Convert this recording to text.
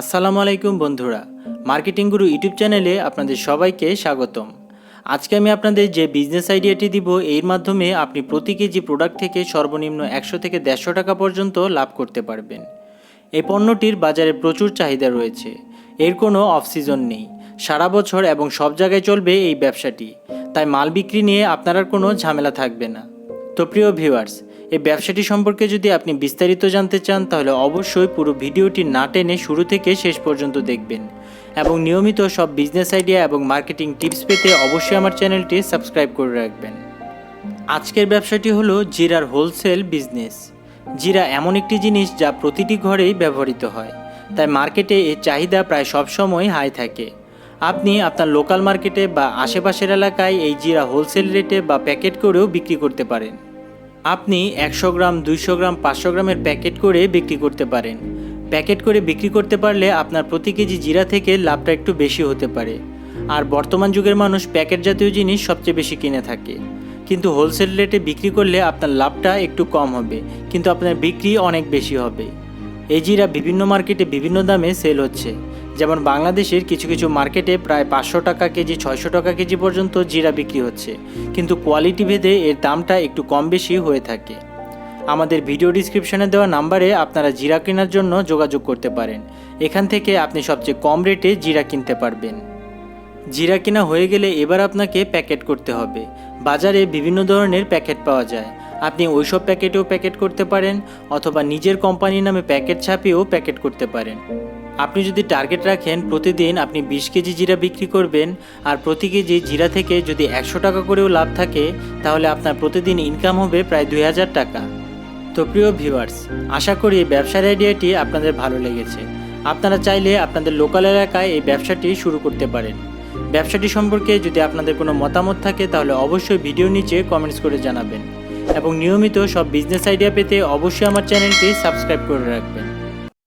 আসসালামু আলাইকুম বন্ধুরা মার্কেটিং গুরু ইউটিউব চ্যানেলে আপনাদের সবাইকে স্বাগতম। আজকে আমি আপনাদের যে বিজনেস আইডিয়াটি দিব, এর মাধ্যমে আপনি প্রতি কেজি প্রোডাক্ট থেকে সর্বনিম্ন একশো থেকে দেড়শো টাকা পর্যন্ত লাভ করতে পারবেন। এই পণ্যটির বাজারে প্রচুর চাহিদা রয়েছে। এর কোনো অফ সিজন নেই। সারা বছর এবং সব জায়গায় চলবে এই ব্যবসাটি। তাই মাল বিক্রি নিয়ে আপনার কোনো ঝামেলা থাকবে না। তো প্রিয় ভিউয়ার্স এই ব্যবসাটি সম্পর্কে যদি আপনি বিস্তারিত জানতে চান, তাহলে অবশ্যই পুরো ভিডিওটি না টেনে শুরু থেকে শেষ পর্যন্ত দেখবেন। এবং নিয়মিত সব বিজনেস আইডিয়া এবং মার্কেটিং টিপস পেতে অবশ্যই আমার চ্যানেলটি সাবস্ক্রাইব করে রাখবেন। আজকের ব্যবসাটি হলো জিরার হোলসেল বিজনেস জিরা এমন একটি জিনিস যা প্রতিটি ঘরেই ব্যবহৃত হয়। তাই মার্কেটে এর চাহিদা প্রায় সবসময় হাই থাকে। আপনি আপনার লোকাল মার্কেটে বা আশেপাশের এলাকায় এই জিরা হোলসেল রেটে বা প্যাকেট করেও বিক্রি করতে পারেন। আপনি একশো গ্রাম, দুইশো গ্রাম, পাঁচশো গ্রামের প্যাকেট করে বিক্রি করতে পারেন। প্যাকেট করে বিক্রি করতে পারলে আপনার প্রতি কেজি জিরা থেকে লাভটা একটু বেশি হতে পারে। আর বর্তমান যুগের মানুষ প্যাকেট জাতীয় জিনিস সবচেয়ে বেশি কিনে থাকে। কিন্তু হোলসেল রেটে বিক্রি করলে আপনার লাভটা একটু কম হবে, কিন্তু আপনার বিক্রি অনেক বেশি হবে। এই জিরা বিভিন্ন মার্কেটে বিভিন্ন দামে সেল হচ্ছে। যেমন বাংলাদেশের কিছু কিছু মার্কেটে প্রায় পাঁচশো টাকা কেজি, ছয়শো টাকা কেজি পর্যন্ত জিরা বিক্রি হচ্ছে। কিন্তু কোয়ালিটি ভেদে এর দামটা একটু কম বেশি হয়ে থাকে। আমাদের ভিডিও ডিসক্রিপশনে দেওয়া নাম্বারে আপনারা জিরা কেনার জন্য যোগাযোগ করতে পারেন। এখান থেকে আপনি সবচেয়ে কম রেটে জিরা কিনতে পারবেন। জিরা কেনা হয়ে গেলে এবার আপনাকে প্যাকেট করতে হবে। বাজারে বিভিন্ন ধরনের প্যাকেট পাওয়া যায়। আপনি ওইসব প্যাকেটেও প্যাকেট করতে পারেন অথবা নিজের কোম্পানির নামে প্যাকেট ছাপিয়েও প্যাকেট করতে পারেন। আপনি যদি টার্গেট রাখেন, প্রতিদিন আপনি বিশ কেজি জিরা বিক্রি করবেন আর প্রতি কেজি জিরা থেকে যদি একশো টাকা করেও লাভ থাকে, তাহলে আপনার প্রতিদিন ইনকাম হবে প্রায় দুই হাজার টাকা। তো প্রিয় ভিউয়ার্স আশা করি এই ব্যবসার আইডিয়াটি আপনাদের ভালো লেগেছে। আপনারা চাইলে আপনাদের লোকাল এলাকায় এই ব্যবসাটি শুরু করতে পারেন। ব্যবসাটি সম্পর্কে যদি আপনাদের কোনো মতামত থাকে, তাহলে অবশ্যই ভিডিও নিচে কমেন্টস করে জানাবেন। এবং নিয়মিত সব বিজনেস আইডিয়া পেতে অবশ্যই আমার চ্যানেলটি সাবস্ক্রাইব করে রাখবেন।